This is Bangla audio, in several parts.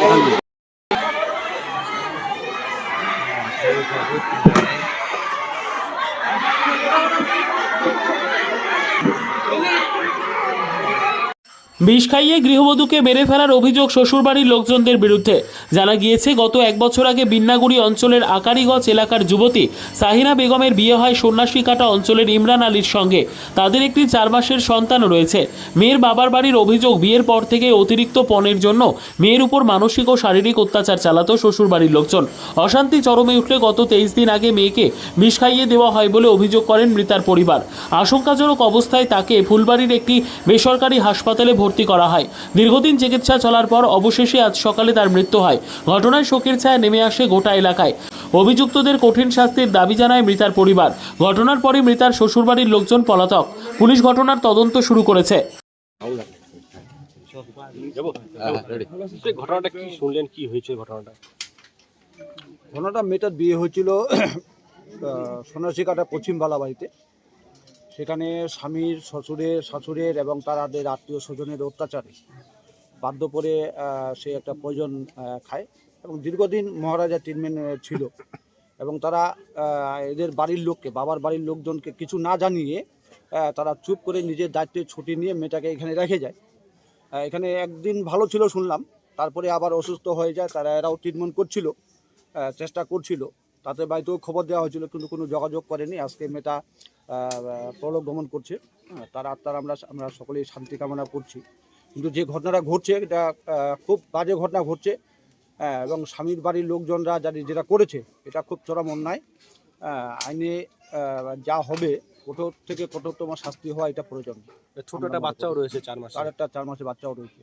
Thank you. বিষ খাইয়ে গৃহবধূকে মেরে ফেলার অভিযোগ শ্বশুরবাড়ির লোকজনদের বিরুদ্ধে। জানা গিয়েছে, গত এক বছর আগে বিন্নাগুড়ি অঞ্চলের আকারিগঞ্জ এলাকার যুবতী সাহিনা বেগমের বিয়ে হয় সন্ন্যাসী সন্ন্যাসীকাটা অঞ্চলের ইমরান আলীর সঙ্গে। তাদের একটি চার মাসের সন্তান রয়েছে। মেয়ের বাবার বাড়ির অভিযোগ বিয়ের পর থেকে অতিরিক্ত পণের জন্য মেয়ের উপর মানসিক ও শারীরিক অত্যাচার চালাতো শ্বশুরবাড়ির লোকজন। অশান্তি চরমে উঠলে গত তেইশ দিন আগে মেয়েকে বিষ খাইয়ে দেওয়া হয় বলে অভিযোগ করেন মৃতার পরিবার। আশঙ্কাজনক অবস্থায় তাকে ফুলবাড়ির একটি বেসরকারি হাসপাতালে ভর্তি করা হয়। দীর্ঘদিন চিকিৎসা চলার পর অবশেষে আজ সকালে তার মৃত্যু হয়। ঘটনায় শোকের ছায়া নেমে আসে গোটা এলাকায়। অভিযুক্তদের কঠিন শাস্তির দাবি জানায় মৃতার পরিবার। ঘটনার পরই মৃতার শ্বশুরবাড়ির লোকজন পলাতক। পুলিশ ঘটনার তদন্ত শুরু করেছে। ঘটনাটা কি শুনলেন কি হয়েছে ঘটনাটা ঘটনাটা মেয়েটার বিয়ে হয়েছিল সোনাশিকাটা পশ্চিম বালাবাড়িতে সেখানে স্বামীর শ্বশুরের শাশুড়ের এবং তাদের আত্মীয় স্বজনের অত্যাচারে বাধ্য করে সে একটা প্রয়োজন খায় এবং দীর্ঘদিন মহারাজা ট্রিটমেন্ট ছিল এবং তারা এদের বাড়ির লোককে, বাবার বাড়ির লোকজনকে কিছু না জানিয়ে তারা চুপ করে নিজের দায়িত্বে ছুটি নিয়ে মেয়েটাকে এখানে রেখে যায়। এখানে একদিন ভালো ছিল শুনলাম, তারপরে আবার অসুস্থ হয়ে যায়, তারা এরাও ট্রিটমেন্ট করছিল চেষ্টা করছিল। তাদের বাড়িতেও খবর দেওয়া হয়েছিল, কিন্তু কোনো যোগাযোগ করেনি। আজকে মেয়েটা প্রলোক গমন করছে। হ্যাঁ, তার আত্মার আমরা আমরা সকলেই শান্তি কামনা করছি। কিন্তু যে ঘটনাটা ঘটছে এটা খুব বাজে ঘটনা ঘটছে। হ্যাঁ, এবং স্বামীর বাড়ির লোকজনরা যারা যেটা করেছে এটা খুব চরম অন্যায়। আইনে যা হবে কঠোর থেকে কঠোরতম শাস্তি হওয়া এটা প্রয়োজন। ছোট একটা বাচ্চাও রয়েছে চার মাস তার একটা চার মাসের বাচ্চাও রয়েছে।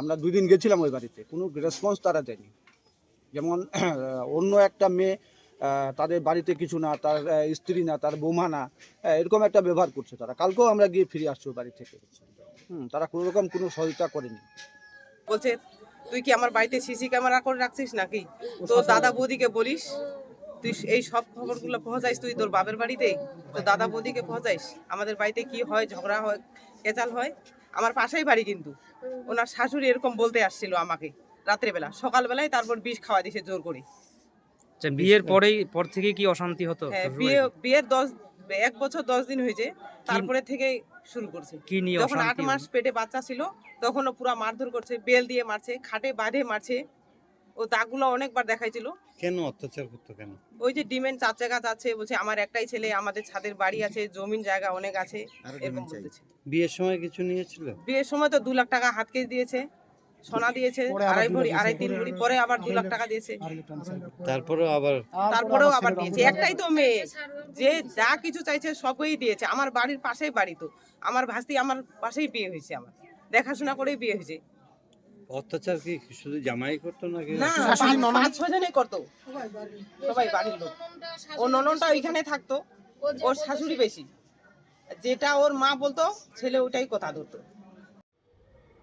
আমরা দুই দিন গেছিলাম ওই বাড়িতে। কোনো রেসপন্স তারা দেয়নি। যেমন অন্য একটা মেয়ে তাদের বাড়িতে কিছু না তার স্ত্রী না তার বৌমা না এরকম একটা ব্যবহার করছে তারা। কালকেও আমরা গিয়ে ফিরে আসছি বাড়ি থেকে। হুম, তারা কোনো রকম কোনো সহযোগিতা করেনি। বলছে তুই কি আমার বাড়িতে সিসি ক্যামেরা করে রাখছিস নাকি? তো দাদা বৌদিকে বলিস? তুই এই সব খবরগুলো পৌঁছাইস তুই তোর বাপের বাড়িতে? তো দাদা বৌদিকে পৌঁছাইস? আমাদের বাড়িতে কি হয় ঝগড়া হয় কেচাল হয়? আমার পাশেই বাড়ি কিন্তু। ওনার শাশুড়ি এরকম বলতে আসছিল আমাকে রাত্রেবেলা। সকালবেলায় তারপর বিষ খাওয়া দিছে জোর করে। আচ্ছা বিয়ের পরেই পর থেকে কি অশান্তি হতো হ্যাঁ বিয়ে বিয়ের দশ এক বছর দশ দিন হয়েছে তারপরে থেকে শুরু করছে। কি নিয়ে যখন আট অশান্তি মাস পেটে বাচ্চা ছিল তখনও পুরো মারধর করছে বেল দিয়ে মারছে খাটে বাঁধে মারছে। ও দাগগুলো অনেকবার দেখাইছিল। কেন অত্যাচার করতো কেন? ওই যে ডিমেন্ট চার জায়গা আছে বলছে আমার একটাই ছেলে আমাদের ছাদের বাড়ি আছে জমিন জায়গা অনেক আছে এরকম বলতেছে। বিয়ের সময় কিছু নিয়েছিল? বিয়ের সময় তো দু লাখ টাকা হাত কেস দিয়েছে। সোনা দিয়েছে আড়াই ভরি আড়াই তিন ভরি পরে আবার দু লাখ টাকা দিয়েছে। তারপরেও আবার তারপরেও আবার দিয়েছে। একটাই তো মেয়ে যে যা কিছু চাইছে সবই দিয়েছে। আমার বাড়ির পাশেই বাড়ি তো। আমার ভাস্তি আমার পাশেই বিয়ে হয়েছে আমার। দেখাশোনা করেই বিয়ে হয়েছে। অত্যাচার কি শুধু জামাই করতো নাকি? না পাঁচ- জনই করতো। সবাই বাড়ির লোক। ও নননটা ওইখানে থাকতো। ওর শাশুড়ি বেশি। যেটা ওর মা বলতো ছেলে ওটাই কথা ধরতো।